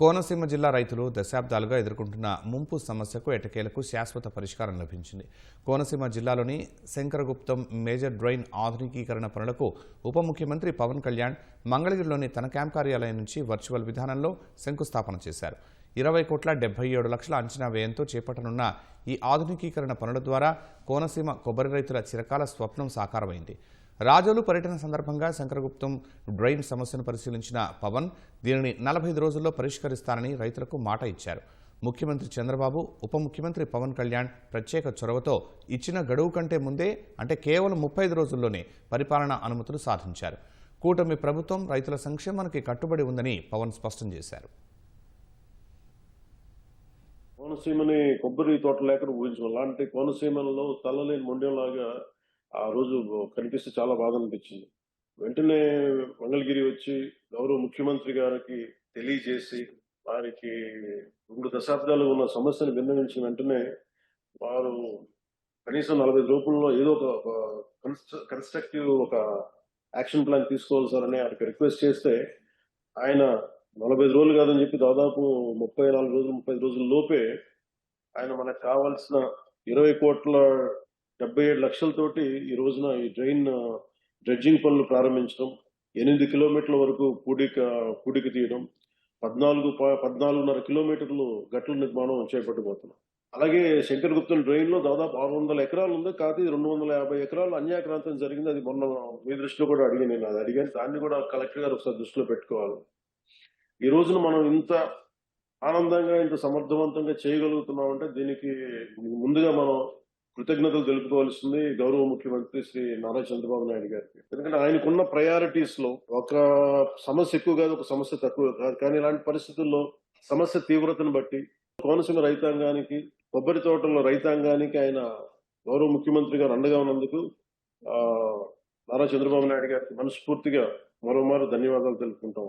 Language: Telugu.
కోనసీమ జిల్లా రైతులు దశాబ్దాలుగా ఎదుర్కొంటున్న ముంపు సమస్యకు ఎటకేలకు శాశ్వత పరిష్కారం లభించింది. కోనసీమ జిల్లాలోని శంకరగుప్తం మేజర్ డ్రైన్ ఆధునికీకరణ పనులకు ఉప ముఖ్యమంత్రి పవన్ కళ్యాణ్ మంగళగిరిలోని తన క్యాంప్ కార్యాలయం నుంచి వర్చువల్ విధానంలో శంకుస్థాపన చేశారు. ఇరవై కోట్ల డెబ్బై ఏడు లక్షల అంచనా వ్యయంతో చేపట్టనున్న ఈ ఆధునికీకరణ పనుల ద్వారా కోనసీమ కొబ్బరి రైతుల చిరకాల స్వప్నం సాకారమైంది. రాజోలు పర్యటన సందర్భంగా శంకరగుప్తం డ్రైన్ సమస్యను పరిశీలించిన పవన్ దీనిని నలభై రోజుల్లో పరిష్కరిస్తానని రైతులకు మాట ఇచ్చారు. ముఖ్యమంత్రి చంద్రబాబు ఉప ముఖ్యమంత్రి పవన్ కళ్యాణ్ ప్రత్యేక చొరవతో ఇచ్చిన గడువు కంటే ముందే అంటే కేవలం ముప్పై ఐదు రోజుల్లోనే పరిపాలనా అనుమతులు సాధించారు. కూటమి ప్రభుత్వం రైతుల సంక్షేమానికి కట్టుబడి ఉందని పవన్ స్పష్టం చేశారు. కోనసీమని కొబ్బరి తోట లేకుండా ఊహించడం అలాంటి కోనసీమలో తల్లలేని మొండెంలాగా ఆ రోజు కనిపిస్తే చాలా బాధ అనిపించింది వెంటనే మంగళగిరి వచ్చి గౌరవ ముఖ్యమంత్రి గారికి తెలియజేసి వారికి రెండు దశాబ్దాలు ఉన్న సమస్యను విన్నవించిన వెంటనే వారు కనీసం నలభై రూపంలో ఏదో ఒక కన్స్ట్రక్టివ్ ఒక యాక్షన్ ప్లాన్ తీసుకోవాలి సార్ అని ఆయనకి రిక్వెస్ట్ చేస్తే ఆయన నలభై రోజులు కాదని చెప్పి దాదాపు ముప్పై నాలుగు రోజులు ముప్పై రోజుల లోపే ఆయన మనకు కావాల్సిన ఇరవై కోట్ల డెబ్బై ఏడు లక్షలతోటి ఈ రోజున ఈ డ్రైన్ డ్రెడ్జింగ్ పనులు ప్రారంభించడం ఎనిమిది కిలోమీటర్ల వరకు పూడిక పూడిక తీయడం పద్నాలుగు ప- పద్నాలుగున్నర కిలోమీటర్లు గట్ల నిర్మాణం చేపట్టబోతున్నాం. అలాగే శంకర్ డ్రైన్లో డ్రైన్లో దాదాపు ఆరు వందల ఎకరాలు ఉంది కాదు రెండు వందల యాభై ఎకరాలు అన్యాక్రాంతం జరిగింది. అది మొన్న మీ దృష్టిలో కూడా అడిగాను నేను అది అడిగాను. దాన్ని కూడా కలెక్టర్ గారు ఒకసారి దృష్టిలో పెట్టుకోవాలి. ఈ రోజున మనం ఇంత ఆనందంగా ఇంత సమర్థవంతంగా చేయగలుగుతున్నామంటే దీనికి ముందుగా మనం కృతజ్ఞతలు తెలుపుకోవాల్సింది గౌరవ ముఖ్యమంత్రి శ్రీ నారా చంద్రబాబు నాయుడు గారికి. ఎందుకంటే ఆయనకున్న ప్రయారిటీస్లో ఒక సమస్య ఎక్కువ కాదు ఒక సమస్య తక్కువ కాదు. కానీ ఇలాంటి పరిస్థితుల్లో సమస్య తీవ్రతను బట్టి కోనసీమ రైతాంగానికి కొబ్బరి తోటల్లో రైతాంగానికి ఆయన గౌరవ ముఖ్యమంత్రి గారు అండగా ఉన్నందుకు ఆ నారా చంద్రబాబు నాయుడు గారికి మనస్ఫూర్తిగా మరోమారు ధన్యవాదాలు తెలుపుకుంటాం